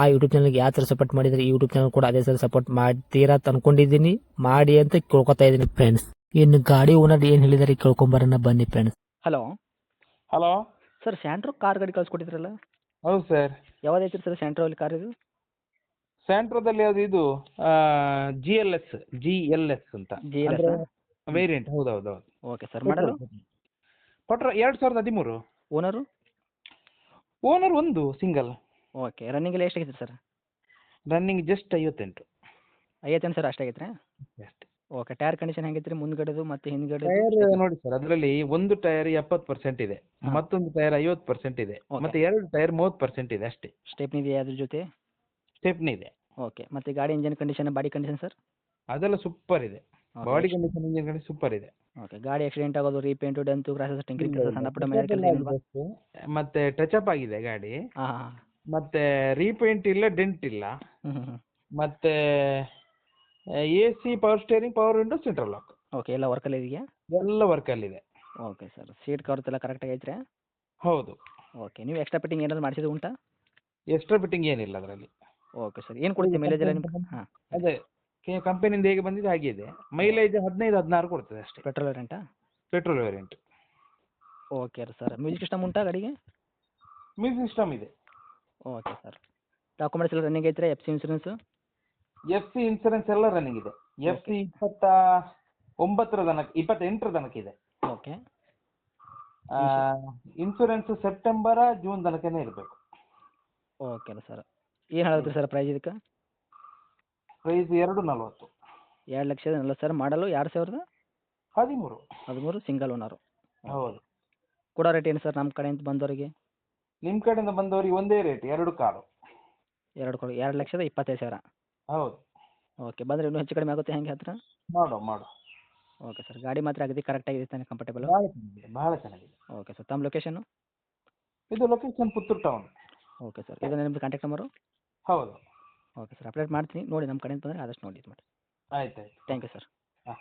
ಆ ಯೂಟ್ಯೂಬ್ ಚಾನಲ್ಗೆ ಯಾವ ಥರ ಸಪೋರ್ಟ್ ಮಾಡಿದರೆ ಈ ಯೂಟ್ಯೂಬ್ ಚಾನಲ್ ಕೂಡ ಅದೇ ಥರ ಸಪೋರ್ಟ್ ಮಾಡ್ತೀರಾ ಅಂತ ಅನ್ಕೊಂಡಿದ್ದೀನಿ. ಮಾಡಿ ಅಂತ ಕೇಳ್ಕೊತಾ ಇದ್ದೀನಿ ಫ್ರೆಂಡ್ಸ್ ಇನ್ನು ಗಾಡಿ ಓನರ್ ಏನು ಹೇಳಿದಾರೆ ಕೇಳ್ಕೊಂಬರೋಣ ಬನ್ನಿ friends hello hello sir Santro car ಗಾಡಿ ಕಳ್ಸಿಕೊಟ್ಟಿದ್ರಲ್ಲ? ಹೌದು ಸರ್ ಯಾವ್ದೈತ್ರಿ ಸರ್ ಸ್ಯಾಂಟ್ರೋ ಅಲ್ಲಿ ಕಾರ್ ಇದು? ಸ್ಯಾಂಟ್ರೋದಲ್ಲಿ ಅದು ಇದು G L S G L S ಅಂತ. ಜಿ ಎಲ್ ಎಸ್ ವೇರಿಯಂಟ್ ಹೌದು ಹೌದು ಹೌದು. ಓಕೆ ಸರ್ ಮಾಡಲು? ಪಟ್ರ ಎರಡು ಸಾವಿರದ ಹದಿಮೂರು. ಓನರು ಓನರ್ ಒಂದು ಸಿಂಗಲ್ ಓಕೆ ರನ್ನಿಂಗ್ ಎಲ್ಲ ಎಷ್ಟು ಆಗೈತೆ ಸರ್ ರನ್ನಿಂಗ್ ಜಸ್ಟ್ ಐವತ್ತೆಂಟು. ಐವತ್ತೆಂಟು ಸರ್ ಅಷ್ಟು ಆಗೈತೆ ಅಷ್ಟೇ ಓಕೆ ಟೈರ್ ಕಂಡೀಷನ್ ಹೆಂಗೈತೆ ರೀ ಮುಂದ್ಗಡೆದು ಮತ್ತೆ ಹಿಂದ್ಗಡೆ ಟೈರ್ ನೋಡಿ ಸರ್ ಅದರಲ್ಲಿ ಒಂದು ಟೈರ್ ಎಪ್ಪತ್ತು ಪರ್ಸೆಂಟ್ ಇದೆ. ಮತ್ತೊಂದು ಟೈರ್ ಐವತ್ತು ಪರ್ಸೆಂಟ್ ಇದೆ. ಮತ್ತೆ ಎರಡು ಟೈರ್ ಮೂವತ್ತು ಪರ್ಸೆಂಟ್ ಇದೆ ಅಷ್ಟೇ. ಸ್ಟೆಪ್ನಿ ಇದೆ ಅದ್ರ ಜೊತೆ? ಸ್ಟೆಪ್ನಿ ಇದೆ. ಓಕೆ ಮತ್ತೆ ಗಾಡಿ engine condition body condition sir ಅದೆಲ್ಲ ಸೂಪರ್ ಇದೆ. Body condition engine condition super ಇದೆ. ಓಕೆ ಗಾಡಿ ಆಕ್ಸಿಡೆಂಟ್ ಆಗೋದು ರೀಪೇಂಟ್ ಡೆಂತು ಕ್ರಾಸಸ್ ಟಿಂಕರಿಂಗ್. ಸಣ್ಣ ಪುಟ್ಟ ಮೇಲೆ. ಮತ್ತೆ ಟಚ್ ಅಪ್ ಆಗಿದೆ ಗಾಡಿ. ಹಾಂ. ಮತ್ತೆ ರೀಪೇಂಟ್ ಇಲ್ಲ ಡೆಂಟ್ ಇಲ್ಲ. ಮತ್ತೆ A C power steering power window central lock okay ಎಲ್ಲ ವರ್ಕಲ್ಲಿ ಇದೆಯಾ? ಎಲ್ಲ ವರ್ಕಲ್ಲಿದೆ ಓಕೆ ಸರ್ ಸೀಟ್ ಕವರ್ಸ್ ಎಲ್ಲ ಕರೆಕ್ಟಾಗಿ ಐತ್ರಿ? ಹೌದು. ಓಕೆ ನೀವು ಎಕ್ಸ್ಟ್ರಾ ಫಿಟ್ಟಿಂಗ್ ಏನಾದ್ರು ಮಾಡಿಸಿದ್ದು ಉಂಟಾ? ಎಕ್ಸ್ಟ್ರಾ ಫಿಟ್ಟಿಂಗ್ ಏನಿಲ್ಲ ಅದರಲ್ಲಿ. ಓಕೆ ಸರ್ ಏನು ಕೊಡ್ತೀವಿ ಮೈಲೇಜ್ ಎಲ್ಲ ನಿಮ್ಗೆ? ಹಾಂ. ಅದೇ ಕಂಪನಿಯಿಂದ ಹೇಗೆ ಬಂದಿದೆ ಹಾಗೆ ಇದೆ. ಮೈಲೇಜ್ ಹದಿನೈದು ಹದಿನಾರು ಕೊಡ್ತದೆ ಅಷ್ಟೇ. Petrol ವೇರಿಯಂಟಾ petrol variant okay sir music system ಉಂಟಾ ಗಾಡಿಗೆ? ಮ್ಯೂಸಿಕ್ ಸಿಸ್ಟಮ್ ಇದೆ. Okay sir. ಡಾಕ್ಯುಮೆಂಟ್ಸ್ ಎಲ್ಲ ರನ್ನಿಂಗ್ ಐತ್ರಿ F C insurance F C insurance ಎಲ್ಲ ರನ್ನಿಂಗ್ ಇದೆ. ಎಫ್ ಸಿ ಇಪ್ಪತ್ತ ಒಂಬತ್ತರ ತನಕ ಇಪ್ಪತ್ತೆಂಟರ ತನಕ ಇದೆ. ಓಕೆ ಇನ್ಸೂರೆನ್ಸ್ ಸೆಪ್ಟೆಂಬರ್ ಜೂನ್ ತನಕನೇ ಇರಬೇಕು. Okay sir. ಏನು ಹೇಳಿದ್ರಿ ಸರ್ ಪ್ರೈಸ್ ಇದಕ್ಕೆ? ಪ್ರೈಸ್ ಎರಡು ನಲವತ್ತು. ಎರಡು ಲಕ್ಷದ ನಲ್ವತ್ತು ಸರ್ ಮಾಡಲು ಎರಡು ಸಾವಿರದ? ಹದಿಮೂರು. ಹದಿಮೂರು ಸಿಂಗಲ್ ಓನರು ಹೌದು. ಕೊಡೋ ರೇಟ್ ಏನು ಸರ್ ನಮ್ಮ ಕಡೆಯಿಂದ ಬಂದವರಿಗೆ? ನಿಮ್ಮ ಕಡೆಯಿಂದ ಬಂದವರಿಗೆ ಒಂದೇ ರೇಟ್ ಎರಡು ಕಾರು ಎರಡು ಕೊಡಿ ಎರಡು ಲಕ್ಷದ ಇಪ್ಪತ್ತೈದು ಸಾವಿರ. ಹೌದು. ಓಕೆ ಬಂದರೆ ಇನ್ನೂ ಹೆಚ್ಚು ಕಡಿಮೆ ಆಗುತ್ತೆ ಹೆಂಗೆ ಹತ್ರ? ಮಾಡುವ ಮಾಡು ಓಕೆ ಸರ್ ಗಾಡಿ ಮಾತ್ರ ಆಗಿದೆ ಕರೆಕ್ಟಾಗಿದೆ ತಾನೆ ಕಂಫರ್ಟೇಬಲ್ ಭಾಳ ಚೆನ್ನಾಗಿದೆ ಭಾಳ ಚೆನ್ನಾಗಿದೆ. ಓಕೆ ಸರ್ ತಮ್ಮ ಲೊಕೇಶನು ಇದು location Puttur town okay sir ಇದು ನಿಮ್ಮದು ಕಾಂಟ್ಯಾಕ್ಟ್ ನಂಬರು ಹೌದು. ಓಕೆ ಸರ್ ಅಪ್ಡೇಟ್ ಮಾಡ್ತೀನಿ ನೋಡಿ ನಮ್ಮ ಕಡೆಯಿಂದ ಬಂದರೆ ಆದಷ್ಟು ನೋಡಿ ಇದು ಮಾಡಿ. ಆಯ್ತು ಆಯ್ತು ಥ್ಯಾಂಕ್ ಯು ಸರ್ ಹಾಂ.